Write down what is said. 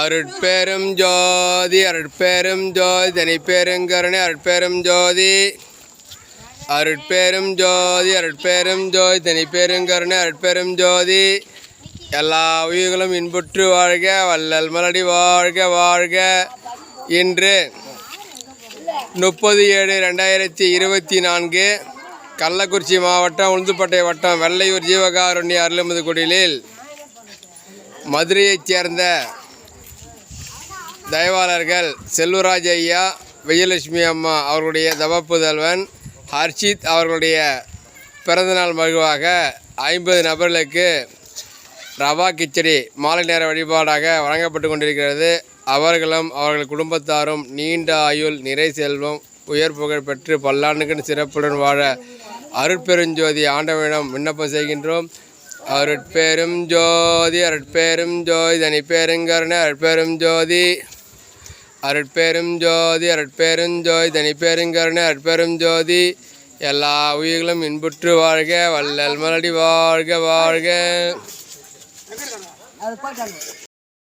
அருட்பெரும் ஜோதி அருட்பெரும் ஜோதி தனிப்பெருங்கருணை அருட்பெரும் ஜோதி. அருட்பெரும் ஜோதி அருட்பெரும் ஜோதி தனிப்பெருங்கருணை அருட்பெரும் ஜோதி. எல்லா உயிர்களும் இன்புற்று வாழ்க வள்ளல் மலடி வாழ்க வாழ்க. இன்று முப்பது ஏழு ரெண்டாயிரத்தி இருபத்தி நான்கு கள்ளக்குறிச்சி மாவட்டம் உளுந்துப்பட்டை வட்டம் வெள்ளையூர் ஜீவகாருண்ய அருள்மிது குடிலில் மதுரையைச் சேர்ந்த தயவாளர்கள் செல்வராஜ் ஐயா விஜயலட்சுமி அம்மா அவர்களுடைய தவப்புதல்வன் ஹர்ஷித் அவர்களுடைய பிறந்தநாள் மகிழ்வாக ஐம்பது நபர்களுக்கு ரவா கிச்சடி மாலை நேர வழிபாடாக வழங்கப்பட்டு கொண்டிருக்கிறது. அவர்களும் அவர்கள் குடும்பத்தாரும் நீண்ட ஆயுள் நிறை செல்வம் உயர் புகழ் பெற்று பல்லாண்டுகள் சிறப்புடன் வாழ அருட்பெருஞ்சோதி ஆண்டவனிடம் விண்ணப்பம் செய்கின்றோம். அருட்பெரும் ஜோதி அருட்பெரும் ஜோதி தனி பெருங்கருணை அருட்பெரும் ஜோதி அருட்பெரும் ஜோதி அருட்பெரும் ஜோதி தனி பெருங்கருணை அருட்பெரும் ஜோதி. எல்லா உயிர்களும் இன்புற்று வாழ்க வள்ளல் மலடி வாழ்க வாழ்க.